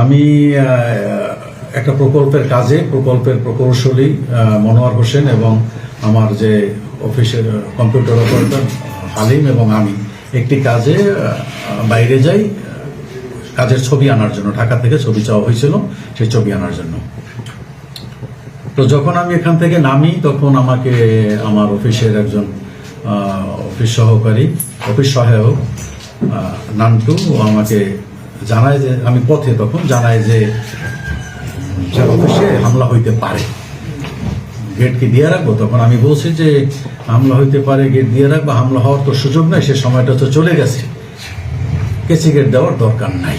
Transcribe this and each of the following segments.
আমি একটা প্রকল্পের কাজে, প্রকল্পের প্রকৌশলী মনোয়ার হোসেন এবং আমার যে অফিসের কম্পিউটার অপারেটর হালিম এবং আমি একটি কাজে বাইরে যাই কাজের ছবি আনার জন্য। ঢাকা থেকে ছবি চাওয়া হয়েছিল, সেই ছবি আনার জন্য। তো যখন আমি এখান থেকে নামি, তখন আমাকে আমার অফিসের একজন অফিস সহকারী, অফিস সহায়ক নান্টু আমাকে জানায় যে, আমি পথে তখন জানায় যে অফিসে হামলা হইতে পারে। গেটকে দিয়ে রাখব? তখন আমি বলছি যে, হামলা হইতে পারে গেট দিয়ে রাখব। হামলা হওয়ার তো সুযোগ নাই, সে সময়টা তো চলে গেছে। কেসি গেট দেওয়ার দরকার নাই।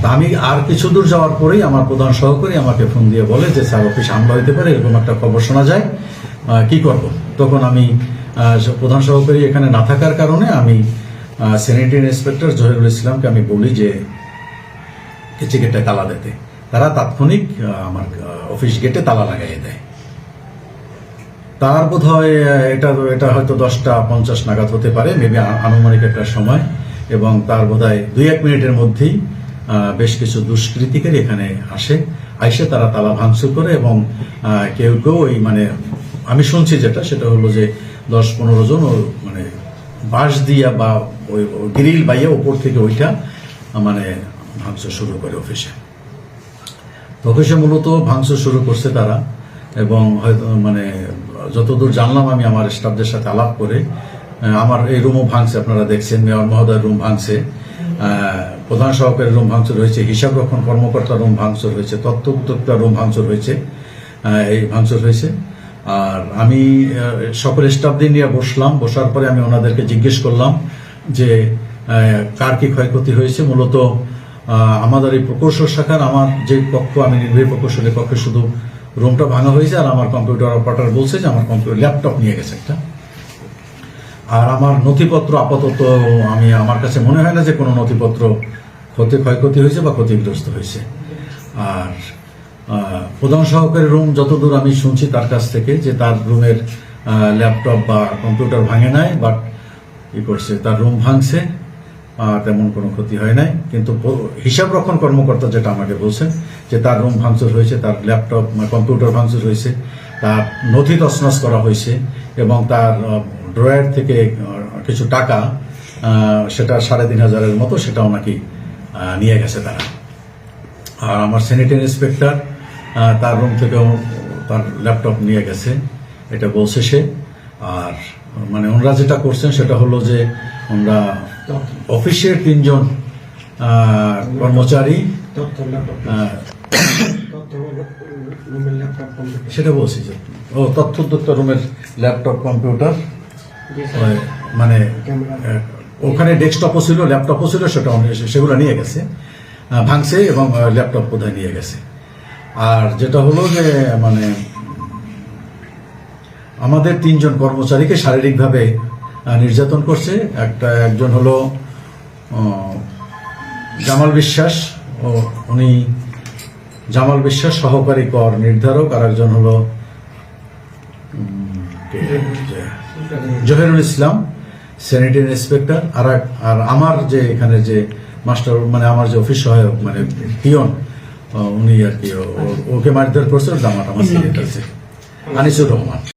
তা আমি আর কিছু দূর যাওয়ার পরেই আমার প্রধান সহকারী আমাকে ফোন দিয়ে বলে যে, স্যার, অফিস হামলা হইতে পারে, এরকম একটা খবর শোনা যায় কি করব? তখন আমি প্রধান সহকারী এখানে না থাকার কারণে আমি স্যানিটারি ইন্সপেক্টর জহিরুল ইসলামকে আমি বলি যে গেটে তালা দিতে। তারা তাৎক্ষণিক আমার অফিস গেটে তালা লাগাইয়ে দেয়। তার বোধ হয় এটা এটা হয়তো দশটা পঞ্চাশ নাগাদ হতে পারে মেবি আনুমানিক একটা সময়। এবং তার বোধ হয় দুই এক মিনিটের মধ্যেই বেশ কিছু দুষ্কৃতিকারী এখানে আসে। আইসে তারা তালা ভাঙচুর করে এবং কেউ কেউ ওই মানে আমি শুনছি যেটা, সেটা হলো যে দশ পনেরো জন মানে বাঁশ দিয়া বা ওই গ্রিল বাইয়ে উপর থেকে ওইটা মানে ভাঙচুর শুরু করে অফিসে অফিসে মূলত ভাঙচুর শুরু করছে তারা এবং হয়তো মানে যতদূর জানলাম আমি আমার স্টাফদের সাথে আলাপ করে আমার এই রুমও ভাঙছে, আপনারা দেখছেন, মেয়র মহোদয়ের রুম ভাঙছে প্রধান সহকারী রুম ভাঙচুর হয়েছে, হিসাব রক্ষণ কর্মকর্তার রুম ভাঙচুর হয়েছে, তথ্য রুম ভাঙচুর হয়েছে এই ভাঙচুর হয়েছে। আর আমি সকল স্টাফদের নিয়ে বসলাম, বসার পরে আমি ওনাদেরকে জিজ্ঞেস করলাম যে কার কি ক্ষয়ক্ষতি হয়েছে, মূলত আমাদের এই প্রকৌশল শাখার আমার যে কক্ষ আমি নির্বাহী প্রকৌশলী কক্ষে শুধু রুমটা ভাঙা হয়েছে, আর আমার কম্পিউটার অপারেটর বলছে যে আমার কম্পিউটার ল্যাপটপ নিয়ে গেছে একটা। আর আমার নথিপত্র আপাতত আমি, আমার কাছে মনে হয় না যে কোনো নথিপত্র ক্ষতি, ক্ষয়ক্ষতি হয়েছে বা ক্ষতিগ্রস্ত হয়েছে। আর প্রধান সহকারী রুম যতদূর আমি শুনছি তার কাছ থেকে যে তার রুমের ল্যাপটপ বা কম্পিউটার ভাঙে নাই বাট ই করছে, তার রুম ভাঙছে তেমন কোনো ক্ষতি হয় নাই। কিন্তু হিসাব রক্ষণ কর্মকর্তা যেটা আমাকে বলছেন, যে তার রুম ভাঙচুর হয়েছে, তার ল্যাপটপ কম্পিউটার ভাঙচুর হয়েছে, তার নথি তছনছ করা হয়েছে, এবং তার ড্রয়ার থেকে কিছু টাকা সেটা সাড়ে তিন হাজারের মতো সেটাও নাকি নিয়ে গেছে তারা। আর আমার স্যানিটারি ইন্সপেক্টর তার রুম থেকেও তার ল্যাপটপ নিয়ে গেছে, এটা বলছে সে, আর মানে ওনারা যেটা করছেন সেটা হলো যে আমরা অফিসের তিনজন কর্মচারী সেটা বলছি যে, ও তথ্য উদ্যোক্তা রুমের ল্যাপটপ কম্পিউটার মানে ওখানে ডেস্কটপও ছিল, ল্যাপটপও ছিল, সেটা সেগুলো নিয়ে গেছে ভাঙছে এবং ল্যাপটপ কোথায় নিয়ে গেছে। আর যেটা হলো যে মানে আমাদের তিনজন কর্মচারীকে শারীরিকভাবে নির্যাতন করছে। একটা একজন হলো জামাল বিশ্বাস ও উনি জামাল বিশ্বাস সহকারী কর নির্ধারক। আর একজন হলো জহিরুল ইসলাম স্যানিটারি ইন্সপেক্টর আর আর আমার যে এখানে যে মাস্টার মানে আমার যে অফিস সহায়ক মানে পিয়ন উনি আর কি ওকে মারধর করছে দামাটা আমার আনিসুর রহমান।